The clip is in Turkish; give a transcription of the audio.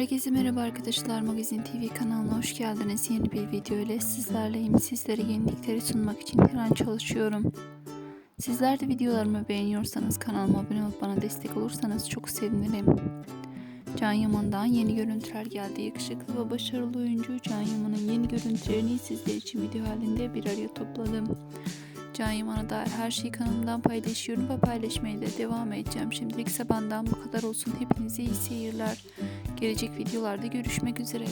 Herkese merhaba arkadaşlar. Magazin TV kanalına hoş geldiniz. Yeni bir video ile sizlerleyim. Sizlere yenilikleri sunmak için her an çalışıyorum. Sizler de videolarımı beğeniyorsanız kanalıma abone olup bana destek olursanız çok sevinirim. Can Yaman'dan yeni görüntüler geldi. Yakışıklı ve başarılı oyuncu Can Yaman'ın yeni görüntülerini sizler için video halinde bir araya topladım. Can Yaman'a dair her şeyi kanalımdan paylaşıyorum ve paylaşmaya da devam edeceğim. Şimdilik benden bu kadar olsun. Hepinize iyi seyirler. Gelecek videolarda görüşmek üzere.